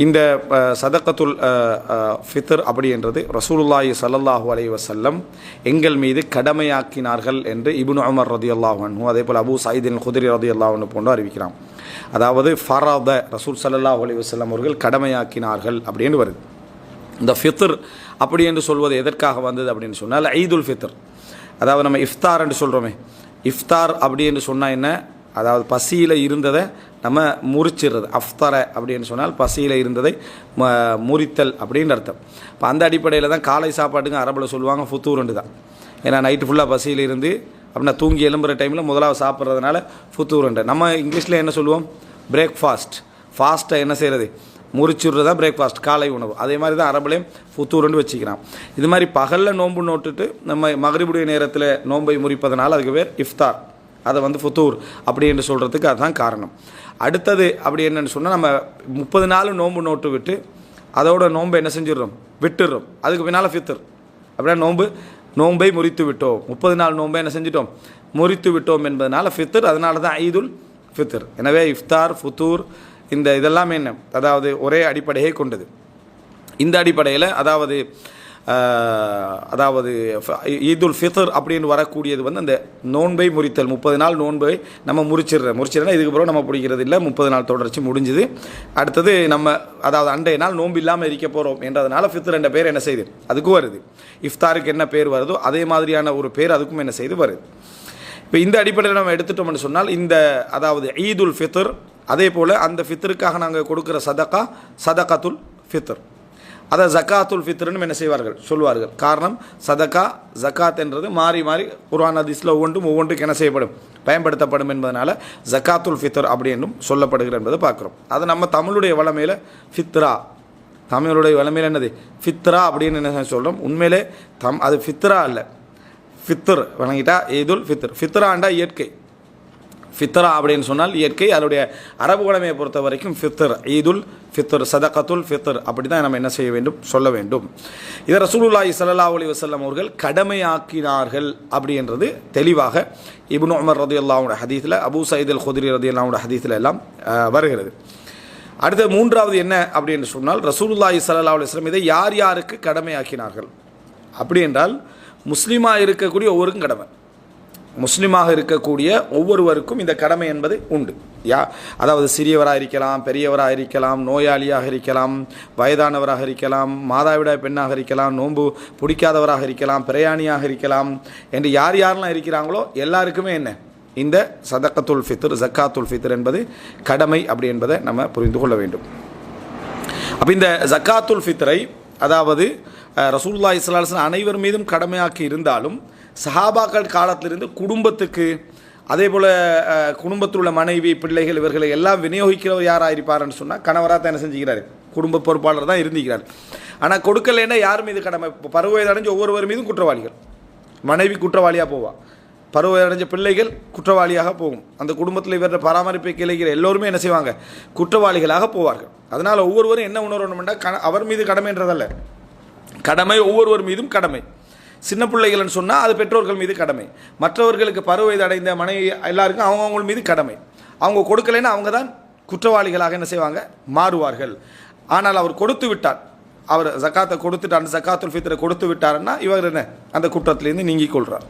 இந்த சதக்கத்துல் அஹ், அஹ், ஃபித்ர் அப்படின்றது ரசூலுல்லாஹி ஸல்லல்லாஹு அலைஹி வசல்லம் எங்கள் மீது கடமையாக்கினார்கள் என்று இபுன் அமர் ரதியல்லாஹு அன்ஹு அதே போல் அபு சயீதின் குதிரி ரதியல்லாஹு அன்ஹு போன்று அறிவிக்கிறான். அதாவது ஃபராத ரசூல் சல்லாஹூ அலி வஸல்லம் அவர்கள் கடமையாக்கினார்கள் அப்படின்னு வருது. இந்த ஃபித்ர் அப்படி என்று சொல்வது எதற்காக வந்தது அப்படின்னு சொன்னால் ஈதுல் ஃபித்ர். அதாவது நம்ம இஃப்தார் என்று சொல்கிறோமே இஃப்தார் அப்படி என்று சொன்னால் என்ன? அதாவது பசியில் இருந்ததை நம்ம முறிச்சிடுறது. அஃப்தர அப்படின்னு சொன்னால் பசியில் இருந்ததை ம முறித்தல் அப்படின்னு அர்த்தம். இப்போ அந்த அடிப்படையில் தான் காலை சாப்பாட்டுக்கு அரபில் சொல்லுவாங்க ஃபுத்தூருண்டு தான். ஏன்னா நைட்டு ஃபுல்லாக பசியில் இருந்து அப்படின்னா தூங்கி எழும்புற டைமில் முதலாவது சாப்பிட்றதுனால ஃபுத்தூருண்டு. நம்ம இங்கிலீஷில் என்ன சொல்லுவோம்? பிரேக்ஃபாஸ்ட் ஃபாஸ்ட்டை என்ன செய்கிறது முறிச்சுடுறது தான் பிரேக்ஃபாஸ்ட் காலை உணவு. அதே மாதிரி தான் அரபுலையும் ஃபுத்தூருன்னு வச்சுக்கிறான். இது மாதிரி பகலில் நோன்பு நோட்டுட்டு நம்ம மகரிபுடைய நேரத்தில் நோன்பை முறிப்பதனால அதுக்கு பேர் இஃப்தார். அதை வந்து ஃபுத்தூர் அப்படின்னு சொல்கிறதுக்கு அதுதான் காரணம். அடுத்தது அப்படி என்னென்னு சொன்னால் நம்ம முப்பது நாள் நோன்பு நோட்டு விட்டு அதோட நோன்பை என்ன செஞ்சிடுறோம்? விட்டுடுறோம். அதுக்கு பின்னால் ஃபித்தர் அப்படின்னா நோன்பு நோன்பை முறித்து விட்டோம். முப்பது நாள் நோன்பை என்ன செஞ்சிட்டோம்? முறித்து விட்டோம் என்பதனால் ஃபித்தர் அதனால தான் ஈதுல் ஃபித்தர் எனவே இஃப்தார் ஃபுத்தூர் இந்த இதெல்லாம் என்ன? அதாவது ஒரே அடிப்படையை கொண்டது. இந்த அடிப்படையில் அதாவது அதாவது ஈதுல் ஃபித்ர் அப்படின்னு வரக்கூடியது வந்து அந்த நோன்பை முறித்தல். முப்பது நாள் நோன்பை நம்ம முறிச்சிடுற முறிச்சிடுறா இதுக்கு பிறகு நம்ம பிடிக்கிறது இல்லை. முப்பது நாள் தொடர்ச்சி முடிஞ்சுது. அடுத்தது நம்ம அதாவது அண்டைய நாள் நோன்பு இல்லாமல் இருக்க போகிறோம் என்றதுனால ஃபித்ர் என்ற பேர் என்ன செய்யுது அதுக்கும் வருது. இஃப்தாருக்கு என்ன பேர் வருதோ அதே மாதிரியான ஒரு பேர் அதுக்கும் என்ன செய்து வருது. இப்போ இந்த அடிப்படையில் நம்ம எடுத்துட்டோம்னு சொன்னால் இந்த அதாவது ஈதுல் ஃபித்ர் அதே போல் அந்த ஃபித்ருக்காக நாங்கள் கொடுக்குற சதக்கா சதகாத்துல் ஃபித்ர். அதை ஜக்காத்துல் ஃபித்ருன்னு என்ன செய்வார்கள்? சொல்வார்கள். காரணம் சதக்கா ஜக்காத் என்றது மாறி மாறி குர்ஆன் அதிஸில் ஒவ்வொன்றும் ஒவ்வொன்றுக்கு என்ன செய்யப்படும்? பயன்படுத்தப்படும் என்பதனால் ஜக்காத்துல் ஃபித்ர் அப்படி என்றும் சொல்லப்படுகிற என்பதை பார்க்குறோம். அது நம்ம தமிழுடைய வளமையில் ஃபித்ரா. தமிழுடைய வளமையில் என்னது? ஃபித்ரா அப்படின்னு என்ன சொல்கிறோம் உண்மையிலே தம் அது ஃபித்ரா அல்ல. ஃபித்ர் வணங்கிட்டா ஈதுல் ஃபித்ர். ஃபித்ராண்டா இயற்கை. ஃபித்ரா அப்படின்னு சொன்னால் இயற்கை அதனுடைய அரபு உடமையை பொறுத்த வரைக்கும் ஃபித்தர் ஈதுல் ஃபித்தர் சதகத்துல் ஃபித்தர் அப்படி தான் நம்ம என்ன செய்ய வேண்டும்? சொல்ல வேண்டும். இதை ரசூலுல்லாஹி சல்லா அலி வசல்லம் அவர்கள் கடமையாக்கினார்கள் அப்படின்றது தெளிவாக இப்னு உமர் ரதியல்லாஹுடைய ஹதீஸில் அபூ சயீத் அல் ஹுதிரி ரதி அல்லாவோட ஹதீஸில் எல்லாம் வருகிறது. அடுத்த மூன்றாவது என்ன அப்படின்னு சொன்னால் ரசூலுல்லாஹி சல்லா அலுவலம் இதை யார் யாருக்கு கடமையாக்கினார்கள்? அப்படி என்றால் முஸ்லீமாக இருக்கக்கூடிய ஒவ்வொருக்கும் கடமை. முஸ்லீமாக இருக்கக்கூடிய ஒவ்வொருவருக்கும் இந்த கடமை என்பது உண்டு. யா அதாவது சிறியவராக இருக்கலாம் பெரியவராக இருக்கலாம் நோயாளியாக இருக்கலாம் வயதானவராக இருக்கலாம் மாதாவிடாய் பெண்ணாக இருக்கலாம் நோன்பு பிடிக்காதவராக இருக்கலாம் பிரயாணியாக இருக்கலாம் என்று யார் யாரெல்லாம் இருக்கிறாங்களோ எல்லாருக்குமே என்ன? இந்த சதக்கத்துல் ஃபித்ர் ஜக்காத்துல் ஃபித்ர் என்பது கடமை அப்படி என்பதை நம்ம புரிந்து கொள்ள வேண்டும். அப்போ இந்த ஜக்காத்துல் ஃபித்ரை அதாவது ரசூல்லா இஸ்லாசன் அனைவர் மீதும் கடமையாக்கி இருந்தாலும் சஹாபாக்கள் காலத்திலிருந்து குடும்பத்துக்கு அதே போல் குடும்பத்தில் உள்ள மனைவி பிள்ளைகள் இவர்களை எல்லாம் விநியோகிக்கிறவர் யாராக இருப்பார்னு சொன்னால் கணவராக தான் என்ன செஞ்சுக்கிறார்? குடும்ப பொறுப்பாளர் தான் இருந்திருக்கிறார் ஆனால் கொடுக்கலைன்னா யார் மீது கடமை? இப்போ பருவ வயது அடைஞ்ச ஒவ்வொருவர் மீதும் குற்றவாளிகள். மனைவி குற்றவாளியாக போவா. பருவ அடைஞ்ச பிள்ளைகள் குற்றவாளியாக போகும். அந்த குடும்பத்தில் இவர்கள் பராமரிப்பை கிளைகிற எல்லோருமே என்ன செய்வாங்க? குற்றவாளிகளாக போவார்கள். அதனால் ஒவ்வொருவரும் என்ன உணரணும்னா கண அவர் மீது கடமைன்றதல்ல. கடமை ஒவ்வொருவர் மீதும் கடமை. சின்ன பிள்ளைகள்னு சொன்னால் அது பெற்றோர்கள் மீது கடமை. மற்றவர்களுக்கு பருவ அடைந்த மனைவி எல்லாருக்கும் அவங்கவுங்க மீது கடமை. அவங்க கொடுக்கலைன்னா அவங்க தான் குற்றவாளிகளாக என்ன செய்வாங்க? மாறுவார்கள். ஆனால் அவர் கொடுத்து விட்டார். அவர் ஜக்காத்தை கொடுத்துட்டு அந்த ஜக்காத்துல் ஃபித்ரை கொடுத்து விட்டாருன்னா இவர் என்ன? அந்த குற்றத்திலேருந்து நீங்கிக் கொள்கிறார்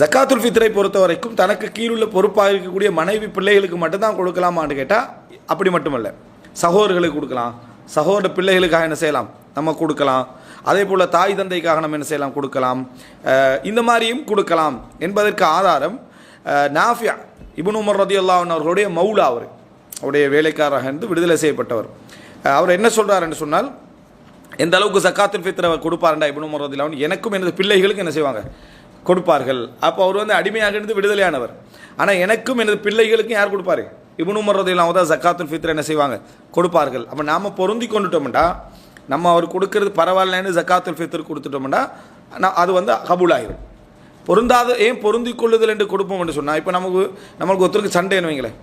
ஜக்காத்துல் ஃபித்ரை பொறுத்த வரைக்கும் தனக்கு கீழுள்ள பொறுப்பாக இருக்கக்கூடிய மனைவி பிள்ளைகளுக்கு மட்டும்தான் கொடுக்கலாமான்னு கேட்டால் அப்படி மட்டுமல்ல. சகோதரர்களுக்கு கொடுக்கலாம். சகோதர பிள்ளைகளுக்காக என்ன செய்யலாம்? நம்ம கொடுக்கலாம். அதே போல் தாய் தந்தைக்காக நம்ம என்ன செய்யலாம்? கொடுக்கலாம். இந்த மாதிரியும் கொடுக்கலாம் என்பதற்கு ஆதாரம் நாஃபியா இபுன் உமர் ரதியுல்லாஹன் அவர்களுடைய மௌலா அவர் அவருடைய வேலைக்காரராக இருந்து விடுதலை செய்யப்பட்டவர். அவர் என்ன சொல்கிறாருன்னு சொன்னால் எந்த அளவுக்கு சக்காத்துல் ஃபித்ர் அவர் கொடுப்பாருண்டா இபுன் உமர் ரதியுல்லாஹன் எனக்கும் எனது பிள்ளைகளுக்கும் என்ன செய்வாங்க? கொடுப்பார்கள். அப்போ அவர் வந்து அடிமையாக இருந்து விடுதலையானவர். ஆனால் எனக்கும் எனது பிள்ளைகளுக்கும் யார் கொடுப்பாரு? இபுன் உமர் ரதியுல்லாஹ் தான் ஜக்காத்துல் ஃபித்ர் என்ன செய்வாங்க? கொடுப்பார்கள். அப்போ நாம் பொருந்தி கொண்டுட்டோம்டா நம்ம அவர் கொடுக்கறது பரவாயில்லன்னு ஜக்காத்துல் ஃபித்ர் கொடுத்துட்டோம்னா நான் அது வந்து கபூல் ஆயிரும் பொருந்தாத ஏன் பொருந்தி கொள்ளுதல் என்று கொடுப்போம் என்று சொன்னால் இப்போ நமக்கு நம்மளுக்கு ஒருத்தருக்கு சண்டைன்னு வைங்களேன்.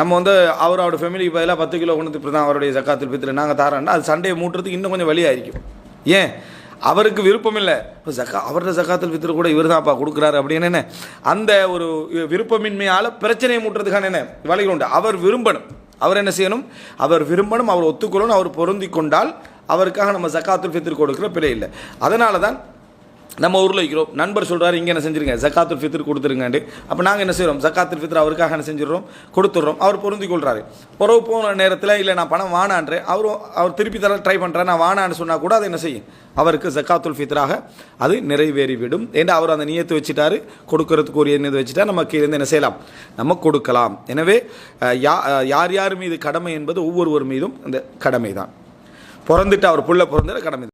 நம்ம வந்து அவர் அவரோட ஃபேமிலிக்கு பதிலாக பத்து கிலோ கொண்டு இப்போ தான் அவருடைய ஜக்காத்துல் ஃபித்ர் நாங்கள் தாரோன்னா அது சண்டையை மூட்டுறதுக்கு இன்னும் கொஞ்சம் வழியாയിരിக்கும் ஏன்? அவருக்கு விருப்பம் இல்லை. இப்போ ஜக்கா அவரோட ஜக்காத்துல் ஃபித்ர் கூட இவர் தான்ப்பா கொடுக்குறாரு அப்படின்னு என்ன அந்த ஒரு விருப்பமின்மையால் பிரச்சனையை மூட்டுறதுக்கான என்ன? வழிகள் உண்டு. அவர் விரும்பணும். அவர் என்ன செய்யணும்? அவர் விரும்பணும் அவர் ஒத்துக்கொள்ளணும் அவர் பொருந்தி கொண்டால் அவருக்காக நம்ம ஜக்காத்துல் ஃபித்ர் கொடுக்குற பிழை இல்லை. அதனால தான் நம்ம ஊரில் இருக்கிறோம் நண்பர் சொல்கிறார் இங்கே என்ன செஞ்சிருங்க? ஜக்காத்துல் ஃபித்ரு கொடுத்துருங்கண்டு அப்போ நாங்கள் என்ன செய்கிறோம் ஜக்காத்துல் ஃபித்ரு அவருக்காக என்ன செஞ்சிடறோம்? கொடுத்துட்றோம். அவர் பொருந்தி கொள்கிறாரு பிறகு போன நேரத்தில் இல்லை நான் பணம் வானான்றேன். அவரும் அவர் திருப்பி தர ட்ரை பண்ணுறேன் நான் வானான்னு சொன்னால் கூட அதை என்ன செய்யும் அவருக்கு ஜக்காத்துல் ஃபித்ராக அது நிறைவேறிவிடும். ஏன்னா அவர் அந்த நியத்தை வச்சுட்டாரு? கொடுக்கறதுக்கு ஒரு நியத்தை வச்சுட்டா நமக்கு இருந்து என்ன செய்யலாம்? நம்ம கொடுக்கலாம். எனவே யா யார் யார் மீது கடமை என்பது ஒவ்வொருவர் மீதும் இந்த கடமை தான் பிறந்துட்டு அவர் புள்ள பிறந்தது கடமை